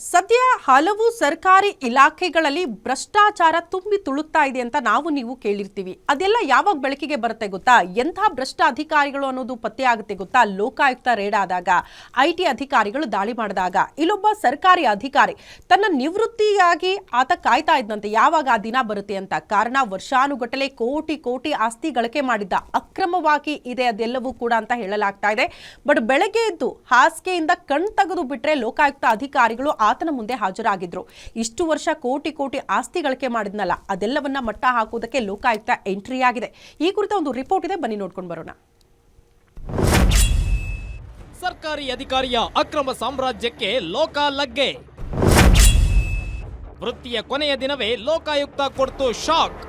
ಸದ್ಯ ಹಲವು ಸರ್ಕಾರಿ ಇಲಾಖೆಗಳಲ್ಲಿ ಭ್ರಷ್ಟಾಚಾರ ತುಂಬಿ ತುಳುತ್ತಾ ಇದೆ ಅಂತ ನಾವು ನೀವು ಕೇಳಿರ್ತೀವಿ. ಅದೆಲ್ಲ ಯಾವಾಗ ಬೆಳಕಿಗೆ ಬರುತ್ತೆ ಗೊತ್ತಾ? ಎಂಥ ಭ್ರಷ್ಟ ಅಧಿಕಾರಿಗಳು ಅನ್ನೋದು ಪತ್ತೆ ಆಗುತ್ತೆ ಗೊತ್ತಾ? ಲೋಕಾಯುಕ್ತ ರೇಡ್ ಆದಾಗ ಐ ಅಧಿಕಾರಿಗಳು ದಾಳಿ ಮಾಡಿದಾಗ, ಇಲ್ಲೊಬ್ಬ ಸರ್ಕಾರಿ ಅಧಿಕಾರಿ ತನ್ನ ನಿವೃತ್ತಿಯಾಗಿ ಆತ ಕಾಯ್ತಾ ಇದ್ದಂತೆ ಯಾವಾಗ ಆ ದಿನ ಬರುತ್ತೆ ಅಂತ? ಕಾರಣ ವರ್ಷಾನುಗಟ್ಟಲೆ ಕೋಟಿ ಕೋಟಿ ಆಸ್ತಿ ಗಳಿಕೆ ಮಾಡಿದ್ದ ಅಕ್ರಮವಾಗಿ ಇದೆ ಅದೆಲ್ಲವೂ ಕೂಡ ಅಂತ ಹೇಳಲಾಗ್ತಾ ಇದೆ. ಬಟ್ ಬೆಳಗ್ಗೆ ಎದ್ದು ಹಾಸಿಗೆಯಿಂದ ಕಣ್ ತೆಗೆದು ಬಿಟ್ಟರೆ ಲೋಕಾಯುಕ್ತ ಅಧಿಕಾರಿಗಳು ಆತನ ಮುಂದೆ ಹಾಜರಾಗಿದ್ರು. ಇಷ್ಟು ವರ್ಷ ಕೋಟಿ ಕೋಟಿ ಆಸ್ತಿ ಗಳಿಕೆ ಮಾಡಿದ್ನಲ್ಲ, ಅದೆಲ್ಲವನ್ನ ಮಟ್ಟ ಹಾಕುವುದಕ್ಕೆ ಲೋಕಾಯುಕ್ತ ಎಂಟ್ರಿ ಆಗಿದೆ. ಈ ಕುರಿತ ಒಂದು ರಿಪೋರ್ಟ್ ಇದೆ, ಬನ್ನಿ ನೋಡ್ಕೊಂಡು ಬರೋಣ. ಸರ್ಕಾರಿ ಅಧಿಕಾರಿಯ ಅಕ್ರಮ ಸಾಮ್ರಾಜ್ಯಕ್ಕೆ ಲೋಕ ಲಗ್ಗೆ. ವೃತ್ತಿಯ ಕೊನೆಯ ದಿನವೇ ಲೋಕಾಯುಕ್ತ ಕೊಡ್ತು ಶಾಕ್.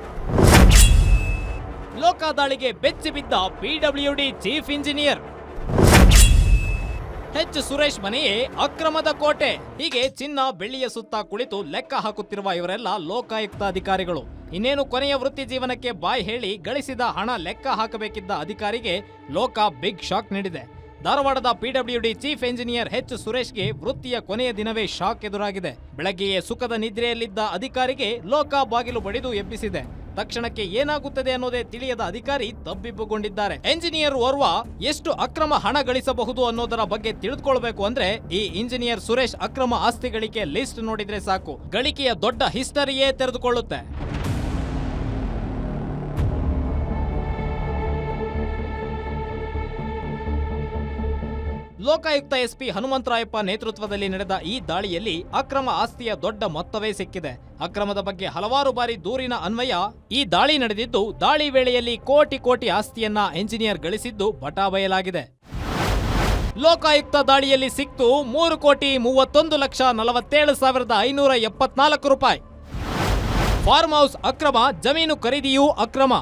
ಲೋಕ ದಾಳಿಗೆ ಬೆಚ್ಚಿ ಬಿದ್ದ PWD chief engineer. H Suresh ಮನೆಯೇ ಅಕ್ರಮದ ಕೋಟೆ. ಹೀಗೆ ಚಿನ್ನ, ಬೆಳ್ಳಿಯ ಸುತ್ತ ಕುಳಿತು ಲೆಕ್ಕ ಹಾಕುತ್ತಿರುವ ಇವರೆಲ್ಲ ಲೋಕಾಯುಕ್ತ ಅಧಿಕಾರಿಗಳು. ಇನ್ನೇನು ಕೊನೆಯ ವೃತ್ತಿ ಜೀವನಕ್ಕೆ ಬಾಯ್ ಹೇಳಿ ಗಳಿಸಿದ ಹಣ ಲೆಕ್ಕ ಹಾಕಬೇಕಿದ್ದ ಅಧಿಕಾರಿಗೆ ಲೋಕ ಬಿಗ್ ಶಾಕ್ ನೀಡಿದೆ. ಧಾರವಾಡದ ಪಿಡಬ್ಲ್ಯೂಡಿ ಚೀಫ್ ಎಂಜಿನಿಯರ್ ಎಚ್ ಸುರೇಶ್ಗೆ ವೃತ್ತಿಯ ಕೊನೆಯ ದಿನವೇ ಶಾಕ್ ಎದುರಾಗಿದೆ. ಬೆಳಗ್ಗೆಯೇ ಸುಖದ ನಿದ್ರೆಯಲ್ಲಿದ್ದ ಅಧಿಕಾರಿಗೆ ಲೋಕ ಬಾಗಿಲು ಬಡಿದು ಎಬ್ಬಿಸಿದೆ. ತಕ್ಷಣಕ್ಕೆ ಏನಾಗುತ್ತದೆ ಅನ್ನೋದೇ ತಿಳಿಯದ ಅಧಿಕಾರಿ ತಬ್ಬಿಬ್ಬುಗೊಂಡಿದ್ದಾರೆ. ಎಂಜಿನಿಯರ್ ಓರ್ವ ಎಷ್ಟು ಅಕ್ರಮ ಹಣ ಗಳಿಸಬಹುದು ಅನ್ನೋದರ ಬಗ್ಗೆ ತಿಳಿದುಕೊಳ್ಬೇಕು ಅಂದ್ರೆ ಈ ಇಂಜಿನಿಯರ್ ಸುರೇಶ್ ಅಕ್ರಮ ಆಸ್ತಿ ಗಳಿಕೆ ಲಿಸ್ಟ್ ನೋಡಿದ್ರೆ ಸಾಕು. ಗಳಿಕೆಯ ದೊಡ್ಡ ಹಿಸ್ಟರಿಯೇ ತೆರೆದುಕೊಳ್ಳುತ್ತೆ. ಲೋಕಾಯುಕ್ತ ಎಸ್ಪಿ ಹನುಮಂತರಾಯಪ್ಪ ನೇತೃತ್ವದಲ್ಲಿ ನಡೆದ ಈ ದಾಳಿಯಲ್ಲಿ ಅಕ್ರಮ ಆಸ್ತಿಯ ದೊಡ್ಡ ಮೊತ್ತವೇ ಸಿಕ್ಕಿದೆ. ಅಕ್ರಮದ ಬಗ್ಗೆ ಹಲವಾರು ಬಾರಿ ದೂರಿನ ಅನ್ವಯ, ಈ ದಾಳಿ ನಡೆದಿದ್ದು ದಾಳಿ ವೇಳೆಯಲ್ಲಿ ಕೋಟಿ ಕೋಟಿ ಆಸ್ತಿಯನ್ನ ಎಂಜಿನಿಯರ್ ಗಳಿಸಿದ್ದು ಬಟಾಬಯಲಾಗಿದೆ ಲೋಕಾಯುಕ್ತ ದಾಳಿಯಲ್ಲಿ ಸಿಕ್ತು ಮೂರು ಕೋಟಿ ಮೂವತ್ತೊಂದು ಲಕ್ಷ ನಲವತ್ತೇಳು ಸಾವಿರದ ಐನೂರ ಎಪ್ಪತ್ನಾಲ್ಕು ರೂಪಾಯಿ. ಫಾರ್ಮ್ ಹೌಸ್ ಅಕ್ರಮ, ಜಮೀನು ಖರೀದಿಯೂ ಅಕ್ರಮ.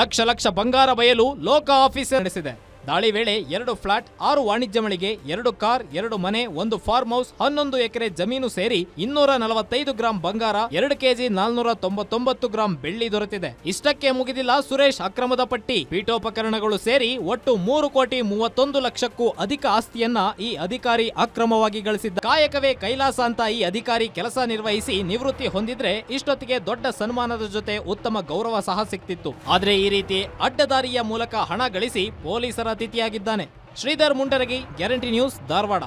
ಲಕ್ಷ ಲಕ್ಷ ಬಂಗಾರ ಬಯಲು ಲೋಕ ಆಫೀಸರ್ ನಡೆಸಿದೆ. ದಾಳಿ ವೇಳೆ ಎರಡು ಫ್ಲಾಟ್, ಆರು ವಾಣಿಜ್ಯ ಮಳಿಗೆ, ಎರಡು ಕಾರ್, ಎರಡು ಮನೆ, ಒಂದು ಫಾರ್ಮ್ ಹೌಸ್, ಹನ್ನೊಂದು ಎಕರೆ ಜಮೀನು ಸೇರಿ ಇನ್ನೂರ ನಲವತ್ತೈದು ಗ್ರಾಂ ಬಂಗಾರ, ಎರಡು ಕೆಜಿ ನಾಲ್ನೂರ ತೊಂಬತ್ತೊಂಬತ್ತು ಗ್ರಾಂ ಬೆಳ್ಳಿ ದೊರೆತಿದೆ. ಇಷ್ಟಕ್ಕೆ ಮುಗಿದಿಲ್ಲ ಸುರೇಶ್ ಅಕ್ರಮದ ಪಟ್ಟಿ. ಪೀಠೋಪಕರಣಗಳು ಸೇರಿ ಒಟ್ಟು ಮೂರು ಕೋಟಿ ಮೂವತ್ತೊಂದು ಲಕ್ಷಕ್ಕೂ ಅಧಿಕ ಆಸ್ತಿಯನ್ನ ಈ ಅಧಿಕಾರಿ ಅಕ್ರಮವಾಗಿ ಗಳಿಸಿದ್ದ. ಕಾಯಕವೇ ಕೈಲಾಸ ಅಂತ ಈ ಅಧಿಕಾರಿ ಕೆಲಸ ನಿರ್ವಹಿಸಿ ನಿವೃತ್ತಿ ಹೊಂದಿದ್ರೆ ಇಷ್ಟೊತ್ತಿಗೆ ದೊಡ್ಡ ಸನ್ಮಾನದ ಜೊತೆ ಉತ್ತಮ ಗೌರವ ಸಹ ಸಿಕ್ತಿತ್ತು. ಆದ್ರೆ ಈ ರೀತಿ ಅಡ್ಡದಾರಿಯ ಮೂಲಕ ಹಣ ಗಳಿಸಿ ಪೊಲೀಸರ ಅತಿಥಿಯಾಗಿದ್ದಾನೆ. Shridhar Mundaragi guarantee news Dharwad.